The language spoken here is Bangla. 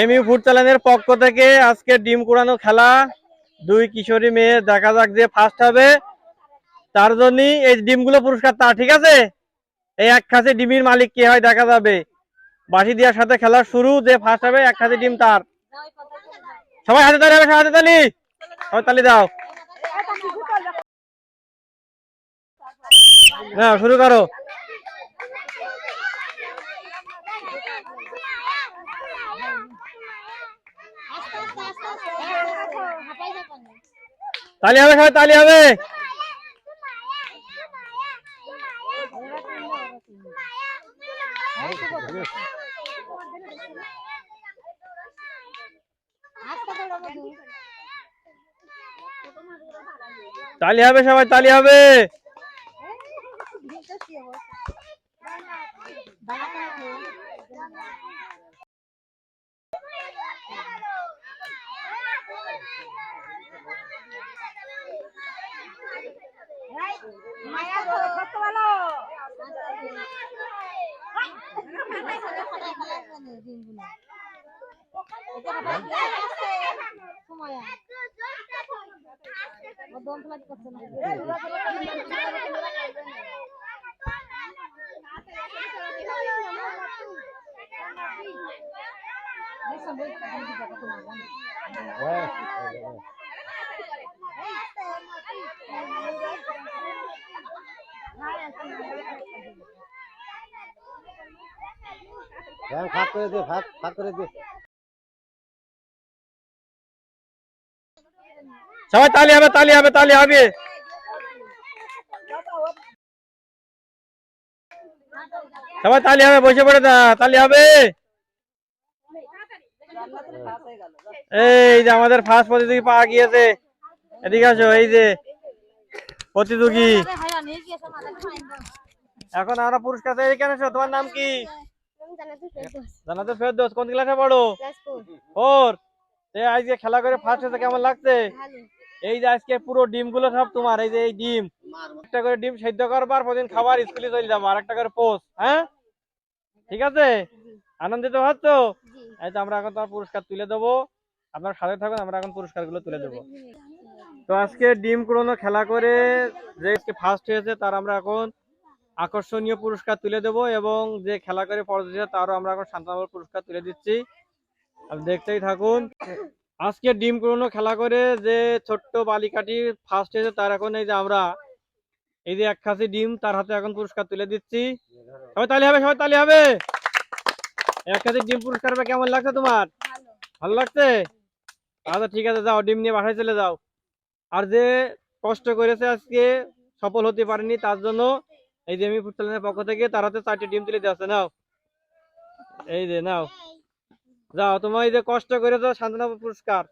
এমইউ ফুড পক্ষ থেকে আজকে ডিম কুড়ানো খেলা। দুই কিশোরী মেয়ে, দেখা যাক যে ফার্স্ট হবে। তার এই ডিমগুলো পুরস্কার তার ঠিক আছে? এই এক খাসি মালিক কে হয় দেখা যাবে। বাসি সাথে খেলা শুরু, যে ফার্স্ট হবে, এক ডিম তার। সবাই হাতে তালি হবে হাতে তালি? সবাই তালি দাও। শুরু করো। তালি হবে সবাই তালি হবে। তালি হবে সবাই তালি হবে। দম ফেলাতে পারছে না। ভাগ করে দে ভাগ ভাগ করে দে সবাই তালি হবে তালি হবে তালি হবে সবাই তালি হবে বসে পড়ে দা তালি হবে এই যে আমাদের ফার্স্ট প্রতিযোগী পাওয়া গিয়েছে। এদিকে আসো এই যে প্রতিযোগী। এখন আমরা পুরস্কার চাই এখানে এসো তোমার নাম কি? জানাতে ফেরদোস কোন ক্লাসে পড়ো? ফোর। আজকে খেলা করে ফার্স্ট হয়েছে কেমন লাগছে? এই যে আজকে পুরো ডিমগুলো সব তোমার এই যে এই ডিম। একটা করে ডিম সেদ্ধ করবার প্রতিদিন খাবার স্কুলে চলে যাব আর একটা করে পোস্ট হ্যাঁ? ঠিক আছে? আনন্দিত হচ্ছ? আমরা এখন তোমার পুরস্কার তুলে দেবো। আপনার সাথে থাকুন, আমরা এখন তুলে দেবো। তো আজকে ডিম কুড়ানো খেলা করে যে ফার্স্ট হয়েছে, তার আমরা এখন আকর্ষণীয় পুরস্কার তুলে দেবো এবং যে খেলা করে পরবর্তীতে তারও আমরা এখন শান্তনগর পুরস্কার তুলে দিচ্ছি। দেখতেই থাকুন, আজকে ডিম কুড়ানো খেলা করে যে ছোট্ট বালিকাটি ফার্স্ট হয়েছে, তার এখন এই যে আমরা, এই যে এক খাসি ডিম, তার হাতে এখন পুরস্কার তুলে দিচ্ছি। সবাই তালি হবে, সবাই তালি হবে! এক খাসি ডিম পুরস্কার পেয়ে কেমন লাগছে তোমার? ভালো। লাগছে? আচ্ছা ঠিক আছে যাও ডিম নিয়ে বাসায় চলে যাও। আর যে কষ্ট করেছে আজকে সফল হতে পারেনি তার জন্য এই যে আমি ফুটবলের পক্ষ থেকে তার হাতে চারটি ডিম তুলে দিয়েছে নাও। এই যে নাও। যাও তোমার এই যে কষ্ট করেছ শান্তনা পুরস্কার।